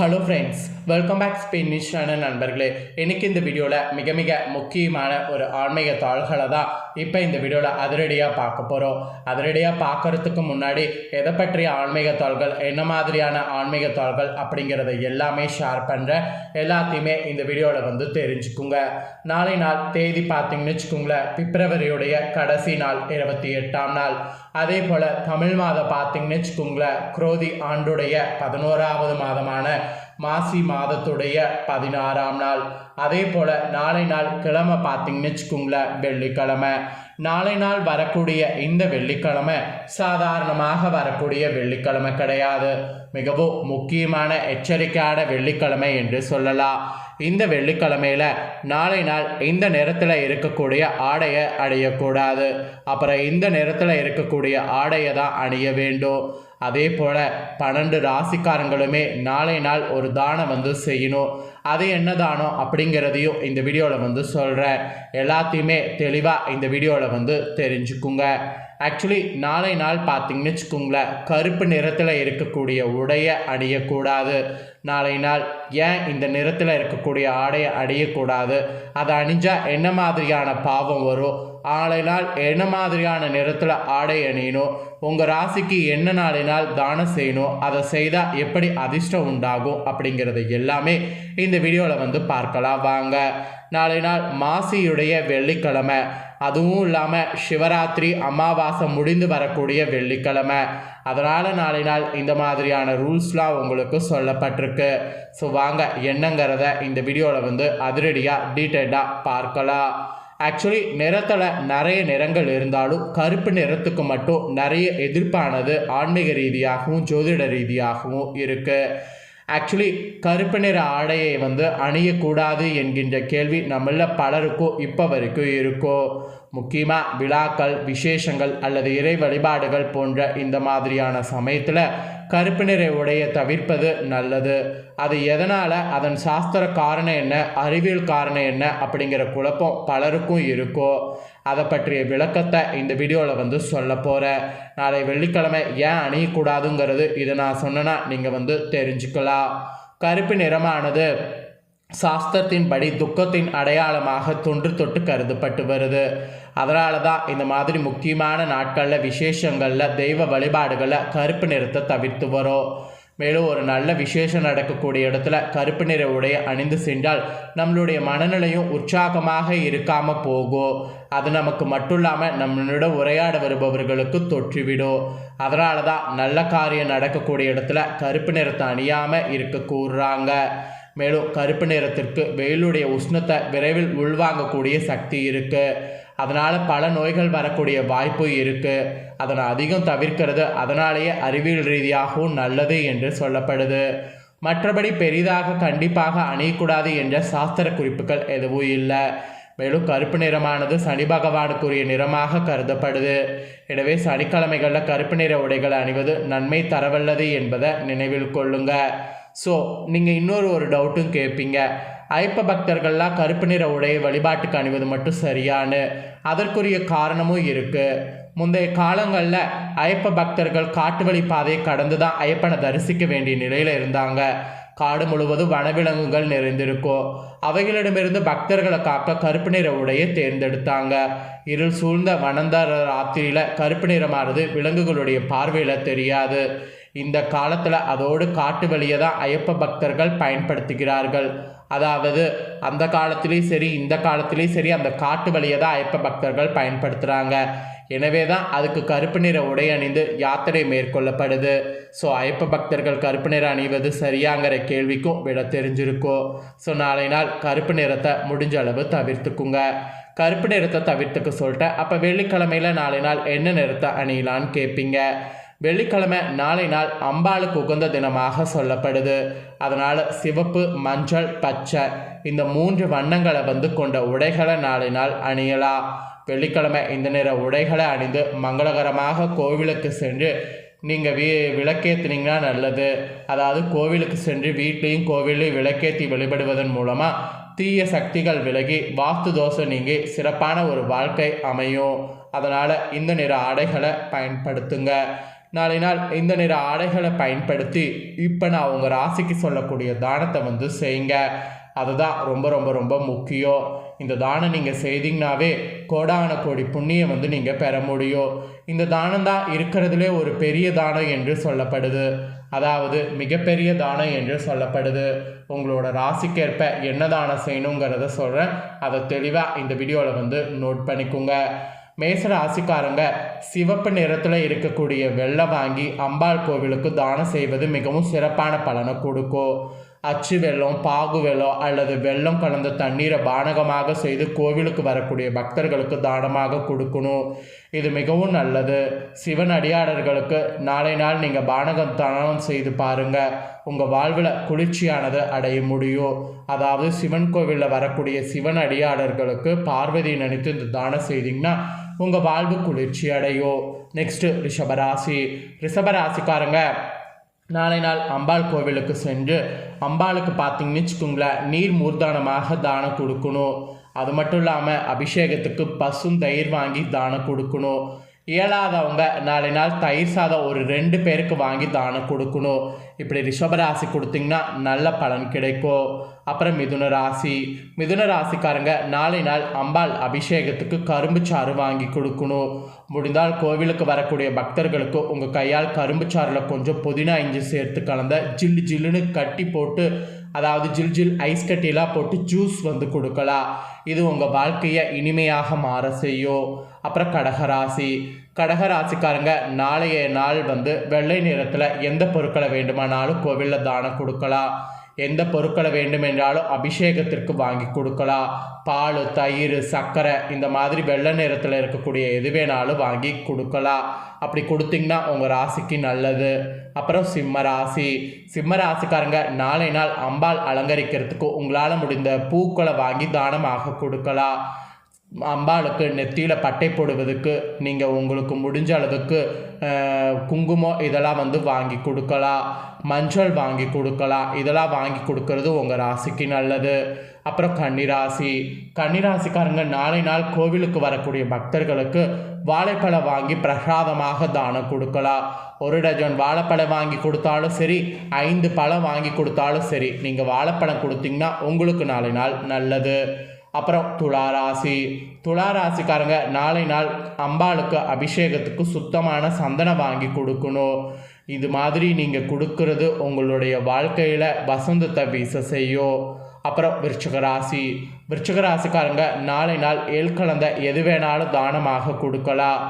Hello friends welcome back Spain news channel நண்பர்களே. இன்னைக்கு இந்த வீடியோவில் மிக மிக முக்கியமான ஒரு ஆன்மீக தாள்களை தான் இப்போ இந்த வீடியோவில் அதிரடியாக பார்க்க போகிறோம் அதிரடியாக பார்க்கறதுக்கு முன்னாடி எதை பற்றிய ஆன்மீக தாள்கள் என்ன மாதிரியான ஆன்மீக தாள்கள் அப்படிங்கிறத எல்லாமே ஷேர் பண்ணுறேன் எல்லாத்தையுமே இந்த வீடியோவில் வந்து தெரிஞ்சுக்குங்க. நாளை நாள் தேதி பார்த்தீங்கன்னு வச்சுக்கோங்களேன் பிப்ரவரியுடைய கடைசி நாள் இருபத்தி எட்டாம் நாள். அதே போல் தமிழ் மாதம் பார்த்தீங்கன்னு வச்சுக்கோங்களேன் குரோதி ஆண்டுடைய பதினோராவது மாதமான மாசி மாதத்துடைய பதினாறாம் நாள். அதே போல் நாளை நாள் கிழமை பார்த்தீங்கன்னு வச்சுக்கோங்களேன் வெள்ளிக்கிழமை. நாளை நாள் வரக்கூடிய இந்த வெள்ளிக்கிழமை சாதாரணமாக வரக்கூடிய வெள்ளிக்கிழமை கிடையாது. மிகவும் முக்கியமான எச்சரிக்கையான வெள்ளிக்கிழமை என்று சொல்லலாம். இந்த வெள்ளிக்கிழமையில நாளை நாள் இந்த நேரத்தில் இருக்கக்கூடிய ஆடையை அணியக்கூடாது. அப்புறம் இந்த நேரத்தில் இருக்கக்கூடிய ஆடையை தான் அணிய வேண்டும். அதே போல் பன்னெண்டு ராசிக்காரங்களுமே நாளை நாள் ஒரு தானம் வந்து செய்யணும். அது என்ன தானம் அப்படிங்கிறதையும் இந்த வீடியோவில் வந்து சொல்கிறேன் எல்லாத்தையுமே தெளிவாக இந்த வீடியோவில் வந்து தெரிஞ்சுக்குங்க. ஆக்சுவலி நாளை நாள் பார்த்தீங்கன்னு வச்சுக்கோங்களேன் கருப்பு நிறத்தில் இருக்கக்கூடிய உடையை அணியக்கூடாது நாளை நாள் ஏன் இந்த நிறத்தில் இருக்கக்கூடிய ஆடையை அணியக்கூடாது அதை அணிஞ்சால் என்ன மாதிரியான பாவம் வரும்? நாளை நாள் என்ன மாதிரியான நிறத்தில் ஆடை அணியணும்? உங்கள் ராசிக்கு என்ன நாளினால் தானம் செய்யணும்? அதை செய்தால் எப்படி அதிர்ஷ்டம் உண்டாகும்? அப்படிங்கிறது எல்லாமே இந்த வீடியோவில் வந்து பார்க்கலாம். வாங்க. நாளை நாள் மாசியுடைய வெள்ளிக்கிழமை. அதுவும் இல்லாமல் சிவராத்திரி அமாவாசை முடிந்து வரக்கூடிய வெள்ளிக்கிழமை. அதனால் நாளை நாள் இந்த மாதிரியான ரூல்ஸ்லாம் உங்களுக்கு சொல்லப்பட்டிருக்கு. ஸோ வாங்க என்னங்கிறத இந்த வீடியோவில் வந்து அதிரடியாக டீட்டெயில்டாக பார்க்கலாம். ஆக்சுவலி நிறத்தில் நிறைய நிறங்கள் இருந்தாலும் கருப்பு நிறத்துக்கு மட்டும் நிறைய எதிர்ப்பானது ஆன்மீக ரீதியாகவும் ஜோதிட ரீதியாகவும் இருக்குது ஆக்சுவலி கருப்பு நிற ஆடையை வந்து அணியக்கூடாது என்கின்ற கேள்வி நம்மள பலருக்கும் இப்போ வரைக்கும் இருக்கும் முக்கியமாக விழாக்கள் விசேஷங்கள் அல்லது இறை வழிபாடுகள் போன்ற இந்த மாதிரியான சமயத்தில் கருப்பு நிற உடையை தவிர்ப்பது நல்லது. அது எதனால்? அதன் சாஸ்திர காரணம் என்ன? அறிவியல் காரணம் என்ன? அப்படிங்கிற குழப்பம் பலருக்கும் இருக்கோ. அதை பற்றிய விளக்கத்தை இந்த வீடியோவில் வந்து சொல்ல போகிறேன் நாளை வெள்ளிக்கிழமை ஏன் அணியக்கூடாதுங்கிறது இதை நான் சொன்னேன்னா நீங்கள் வந்து தெரிஞ்சுக்கலாம். கருப்பு நிறமானது சாஸ்திரத்தின்படி துக்கத்தின் அடையாளமாக தொன்று தொட்டு கருதப்பட்டு வருது. அதனால தான் இந்த மாதிரி முக்கியமான நாட்களில் விசேஷங்களில் தெய்வ வழிபாடுகளை கருப்பு நிறத்தை தவிர்த்து வரும். மேலும் ஒரு நல்ல விசேஷம் நடக்கக்கூடிய இடத்துல கருப்பு நிற உடைய அணிந்து சென்றால் நம்மளுடைய மனநிலையும் உற்சாகமாக இருக்காமல் போகும் அது நமக்கு மட்டும் இல்லாமல் நம்மளிடம் உரையாட வருபவர்களுக்கு தொற்றிவிடும். அதனால தான் நல்ல காரியம் நடக்கக்கூடிய இடத்துல கருப்பு நிறத்தை அணியாமல் இருக்க கூறுறாங்க. மேலும் கருப்பு நிறத்திற்கு வெயிலுடைய உஷ்ணத்தை விரைவில் உள்வாங்கக்கூடிய சக்தி இருக்குது அதனால் பல நோய்கள் வரக்கூடிய வாய்ப்பு இருக்குது அதனை அதிகம் தவிர்க்கிறது அதனாலேயே அறிவியல் ரீதியாகவும் நல்லது என்று சொல்லப்படுது. மற்றபடி பெரிதாக கண்டிப்பாக அணியக்கூடாது என்ற சாஸ்திர குறிப்புகள் எதுவும் இல்லை. மேலும் கருப்பு நிறமானது சனி பகவானுக்குரிய நிறமாக கருதப்படுது. எனவே சனிக்கிழமைகளில் கருப்பு நிற உடைகள் அணிவது நன்மை தரவல்லது என்பதை நினைவில் கொள்ளுங்க. ஸோ நீங்கள் இன்னொரு ஒரு டவுட்டும் கேட்பீங்க ஐப்ப பக்தர்கள்லாம் கருப்பு நிற உடையை வழிபாட்டுக்கு அணிவது மட்டும் சரியானு அதற்குரிய காரணமும் இருக்குது முந்தைய காலங்களில் ஐயப்ப பக்தர்கள் காட்டு வழி பாதையை கடந்து தான் ஐயப்பனை தரிசிக்க வேண்டிய நிலையில் இருந்தாங்க. காடு முழுவதும் வனவிலங்குகள் நிறைந்திருக்கும் அவைகளிடமிருந்து பக்தர்களை காக்க கருப்பு நிற உடையை தேர்ந்தெடுத்தாங்க. இருள் சூழ்ந்த வனந்த ராத்திரியில் கருப்பு நிறமானது விலங்குகளுடைய பார்வையில் தெரியாது. இந்த காலத்தில் அதோடு காட்டு வழியை தான் ஐயப்ப பக்தர்கள் பயன்படுத்துகிறார்கள். அதாவது அந்த காலத்துலேயும் சரி இந்த காலத்துலேயும் சரி அந்த காட்டு வழியை தான் ஐயப்ப பக்தர்கள் பயன்படுத்துகிறாங்க எனவே தான் அதுக்கு கருப்பு நிற உடை அணிந்து யாத்திரை மேற்கொள்ளப்படுது. ஸோ ஐயப்ப பக்தர்கள் கருப்பு நிறம் அணிவது சரியாங்கிற கேள்விக்கும் விட தெரிஞ்சிருக்கும் ஸோ நாளை நாள் கருப்பு நிறத்தை முடிஞ்ச அளவு தவிர்த்துக்குங்க. கருப்பு நிறத்தை தவிர்த்துக்க சொல்லிட்டேன். அப்போ வெள்ளிக்கிழமையில் நாளை நாள் என்ன நிறத்தை அணியலான்னு கேட்பீங்க வெள்ளிக்கிழமை நாளை நாள் அம்பாளுக்கு உகந்த தினமாக சொல்லப்படுது. அதனால் சிவப்பு மஞ்சள் பச்சை இந்த மூன்று வண்ணங்களை வந்து கொண்ட உடைகளை நாளை நாள் அணியலாம். வெள்ளிக்கிழமை இந்த நிற உடைகளை அணிந்து மங்களகரமாக கோவிலுக்கு சென்று நீங்கள் வீ விளக்கேற்றினீங்கன்னா நல்லது. அதாவது கோவிலுக்கு சென்று வீட்லேயும் கோவிலையும் விளக்கேற்றி வழிபடுவதன் மூலமாக தீய சக்திகள் விலகி வாஸ்து தோஷம் நீங்கி சிறப்பான ஒரு வாழ்க்கை அமையும். அதனால் இந்த நிற ஆடைகளை பயன்படுத்துங்க. நாளை நாள் இந்த நிற ஆடைகளை பயன்படுத்தி இப்போ நான் உங்கள் ராசிக்கு சொல்லக்கூடிய தானத்தை வந்து செய்யுங்க. அதுதான் ரொம்ப ரொம்ப ரொம்ப முக்கியம். இந்த தானம் நீங்கள் செய்தீங்கனாவே கோடான கோடி புண்ணியம் வந்து நீங்கள் பெற முடியும். இந்த தானம் தான் இருக்கிறதுலே ஒரு பெரிய தானம் என்று சொல்லப்படுது. அதாவது மிகப்பெரிய தானம் என்று சொல்லப்படுது. உங்களோட ராசிக்கேற்ப என்ன தானம் செய்யணுங்கிறத சொல்கிறேன் அதை தெளிவாக இந்த வீடியோவில் வந்து நோட் பண்ணிக்கோங்க. மேச ராசிக்காரங்க சிவப்பு நிறத்தில் இருக்கக்கூடிய வெள்ளம் வாங்கி அம்பாள் கோவிலுக்கு தானம் செய்வது மிகவும் சிறப்பான பலனை கொடுக்கும். அச்சு வெள்ளம் பாகு வெள்ளம் அல்லது வெள்ளம் கலந்த தண்ணீரை பானகமாக செய்து கோவிலுக்கு வரக்கூடிய பக்தர்களுக்கு தானமாக கொடுக்கணும். இது மிகவும் நல்லது. சிவன் அடியாளர்களுக்கு நாளை நாள் நீங்கள் பானகம் தானம் செய்து பாருங்கள் உங்கள் வாழ்வில் குளிர்ச்சியானது அடைய முடியும். அதாவது சிவன் கோவிலில் வரக்கூடிய சிவன் அடியாளர்களுக்கு பார்வதி நினைத்து இந்த தானம் செய்தீங்கன்னா உங்கள் வாழ்வு குளிர்ச்சி அடையும். நெக்ஸ்ட்டு ரிஷபராசி. ரிஷபராசிக்காரங்க நாளை நாள் அம்பாள் கோவிலுக்கு சென்று அம்பாளுக்கு பார்த்தீங்கன்னு வச்சுக்கோங்களேன் நீர் மூர்தானமாக தானம் கொடுக்கணும். அது மட்டும் இல்லாமல் அபிஷேகத்துக்கு பசும் தயிர் வாங்கி தானம் கொடுக்கணும். இயலாதவங்க நாளை நாள் தயிர் சாதம் ஒரு ரெண்டு பேருக்கு வாங்கி தானம் கொடுக்கணும். இப்படி ரிஷபராசி கொடுத்தீங்கன்னா நல்ல பலன் கிடைக்கும். அப்புறம் மிதுன ராசி. மிதுன ராசிக்காரங்க நாளை நாள் அம்பாள் அபிஷேகத்துக்கு கரும்பு சாறு வாங்கி கொடுக்கணும். முடிந்தால் கோவிலுக்கு வரக்கூடிய பக்தர்களுக்கு உங்கள் கையால் கரும்பு சாறில் கொஞ்சம் புதினா இஞ்சி சேர்த்து கலந்த ஜில்லு ஜில்லுன்னு கட்டி போட்டு அதாவது ஜில் ஜில் ஐஸ் கட்டிலாம் போட்டு ஜூஸ் வந்து கொடுக்கலாம் இது உங்கள் வாழ்க்கையை இனிமையாக மாற செய்யும். அப்புறம் கடகராசி. கடகராசிக்காரங்க நாளைய நாள் வந்து வெள்ளை நிறத்தில் எந்த பொருட்களை வேண்டுமானாலும் கோவிலில் தானம் கொடுக்கலாம். எந்த பொருட்களை வேண்டுமென்றாலும் அபிஷேகத்திற்கு வாங்கி கொடுக்கலாம். பால் தயிர் சர்க்கரை இந்த மாதிரி வெள்ளை நிறத்தில் இருக்கக்கூடிய எது வேணாலும் வாங்கி கொடுக்கலாம். அப்படி கொடுத்தீங்கன்னா உங்கள் ராசிக்கு நல்லது. அப்புறம் சிம்ம ராசி. சிம்ம ராசிக்காரங்க நாளை நாள் அம்பாள் அலங்கரிக்கிறதுக்கு உங்களால் முடிந்த பூக்களை வாங்கி தானமாக கொடுக்கலாம். அம்பாளுக்கு நெத்தியில் பட்டை போடுவதுக்கு நீங்கள் உங்களுக்கு முடிஞ்ச அளவுக்கு குங்குமம் இதெல்லாம் வந்து வாங்கி கொடுக்கலாம். மஞ்சள் வாங்கி கொடுக்கலாம். இதெல்லாம் வாங்கி கொடுக்கறது உங்கள் ராசிக்கு நல்லது. அப்புறம் கன்னிராசி. கன்னிராசிக்காரங்க நாளை நாள் கோவிலுக்கு வரக்கூடிய பக்தர்களுக்கு வாழைப்பழம் வாங்கி பிரசாதமாக தானம் கொடுக்கலாம். ஒரு டஜன் வாழைப்பழம் வாங்கி கொடுத்தாலும் சரி ஐந்து பழம் வாங்கி கொடுத்தாலும் சரி நீங்கள் வாழைப்பழம் கொடுத்தீங்கன்னா உங்களுக்கு நாளை நாள் நல்லது. அப்புறம் துளாராசி. துளாராசிக்காரங்க நாளை நாள் அம்பாளுக்கு அபிஷேகத்துக்கு சுத்தமான சந்தனம் வாங்கி கொடுக்கணும். இது மாதிரி நீங்கள் கொடுக்கறது உங்களுடைய வாழ்க்கையில் வசந்தத்தை வீச செய்யும். அப்புறம் விருச்சக ராசி. விருச்சக ராசிக்காரங்க நாளை நாள் எள் கலந்த எது வேணாலும் தானமாக கொடுக்கலாம்.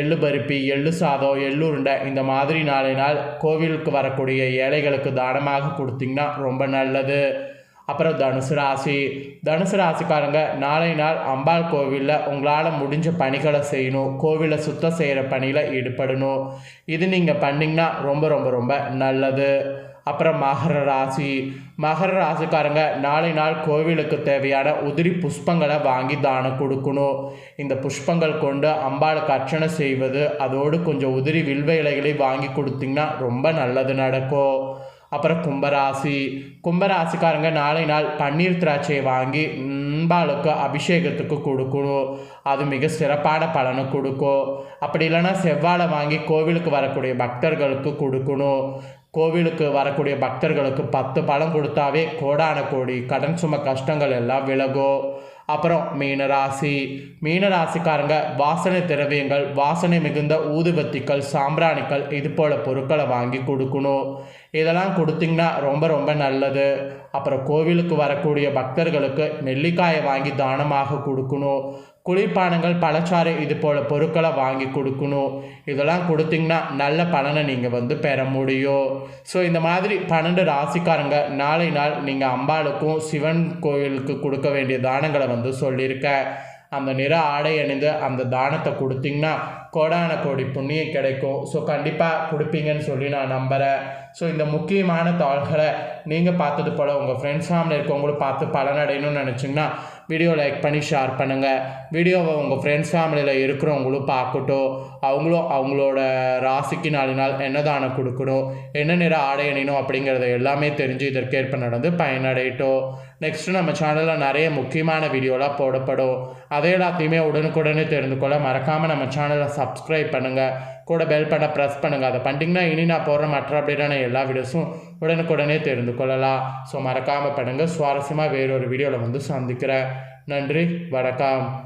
எள்ளு பருப்பி எள்ளு சாதம் எள்ளுருண்டை இந்த மாதிரி நாளை நாள் கோவிலுக்கு வரக்கூடிய ஏழைகளுக்கு தானமாக கொடுத்தீங்கன்னா ரொம்ப நல்லது. அப்புறம் தனுசு ராசி. தனுசு ராசிக்காரங்க நாளை நாள் அம்பாள் கோவிலில் உங்களால் முடிஞ்ச பணிகளை செய்யணும். கோவிலை சுத்தம் செய்கிற பணியில் ஈடுபடணும். இது நீங்கள் பண்ணிங்கன்னா ரொம்ப ரொம்ப ரொம்ப நல்லது. அப்புறம் மகர ராசி. மகர ராசிக்காரங்க நாளை நாள் கோவிலுக்கு தேவையான உதிரி புஷ்பங்களை வாங்கி தானம் கொடுக்கணும். இந்த புஷ்பங்கள் கொண்டு அம்பாளுக்கு அர்ச்சனை செய்வது அதோடு கொஞ்சம் உதிரி வில்வ இலைகளை வாங்கி கொடுத்தீங்கன்னா ரொம்ப நல்லது நடக்கும். அப்புறம் கும்பராசி. கும்பராசிக்காரங்க நாளை நாள் பன்னீர் திராட்சையை வாங்கி அன்பாளுக்கு அபிஷேகத்துக்கு கொடுக்கணும். அது மிக சிறப்பான பலனை கொடுக்கும். அப்படி இல்லைன்னா செவ்வாழை வாங்கி கோவிலுக்கு வரக்கூடிய பக்தர்களுக்கு கொடுக்கணும். கோவிலுக்கு வரக்கூடிய பக்தர்களுக்கு பத்து பழம் கொடுத்தாவே கோடான கோடி கடன் சும கஷ்டங்கள் எல்லாம் விலகும். அப்புறம் மீனராசி. மீனராசிக்காரங்க வாசனை திரவியங்கள் வாசனை மிகுந்த ஊதுபத்திகள் சாம்பிராணிகள் இது போல் பொருட்களை வாங்கி கொடுக்கணும். இதெல்லாம் கொடுத்திங்கன்னா ரொம்ப ரொம்ப நல்லது. அப்புறம் கோவிலுக்கு வரக்கூடிய பக்தர்களுக்கு நெல்லிக்காயை வாங்கி தானமாக கொடுக்கணும். குளிர்பானங்கள் பழச்சாறு இது போல் பொருட்களை வாங்கி கொடுக்கணும். இதெல்லாம் கொடுத்தீங்கன்னா நல்ல பலனை நீங்கள் வந்து பெற முடியும். ஸோ இந்த மாதிரி பன்னெண்டு ராசிக்காரங்க நாளை நாள் நீங்கள் அம்பாளுக்கும் சிவன் கோயிலுக்கு கொடுக்க வேண்டிய தானங்களை வந்து சொல்லியிருக்கேன் அந்த நிற ஆடை அணிந்து அந்த தானத்தை கொடுத்தீங்கன்னா கோடான கோடி புண்ணியம் கிடைக்கும். ஸோ கண்டிப்பாக கொடுப்பீங்கன்னு சொல்லி நான் நம்புகிறேன் ஸோ இந்த முக்கியமான தாள்களை நீங்கள் பார்த்தது போல் உங்கள் ஃப்ரெண்ட்ஸ் ஃபேமிலி இருக்கவங்களும் பார்த்து பலனடையணும்னு நினச்சிங்கன்னா வீடியோ லைக் பண்ணி ஷேர் பண்ணுங்கள் வீடியோவை உங்கள் ஃப்ரெண்ட்ஸ் ஃபேமிலியில் இருக்கிறவங்களும் பார்க்கட்டும். அவங்களும் அவங்களோட ராசிக்கு நாலு நாள் என்ன தானம் கொடுக்கணும் என்ன நிற ஆடை அணியணும் அப்படிங்கிறத எல்லாமே தெரிஞ்சு இதற்கேற்ப நடந்து பயனடையட்டும். நெக்ஸ்ட்டு நம்ம சேனலில் நிறைய முக்கியமான வீடியோலாம் போடப்படும். அதை எல்லாத்தையுமே உடனுக்குடனே தெரிந்து கொள்ள மறக்காமல் நம்ம சேனலை சப்ஸ்கிரைப் பண்ணுங்கள் கூட பெல் பண்ண ப்ரெஸ் பண்ணுங்கள் அதை பண்ணிட்டிங்கன்னா இனி நான் போடுற மற்ற அப்படின்னா எல்லா வீடியோஸும் உடனுக்குடனே தெரிந்து கொள்ளலாம். ஸோ மறக்காமல் படுங்க. சுவாரஸ்யமாக வேறொரு வீடியோவில் வந்து சந்திக்கிறேன். நன்றி. வணக்கம்.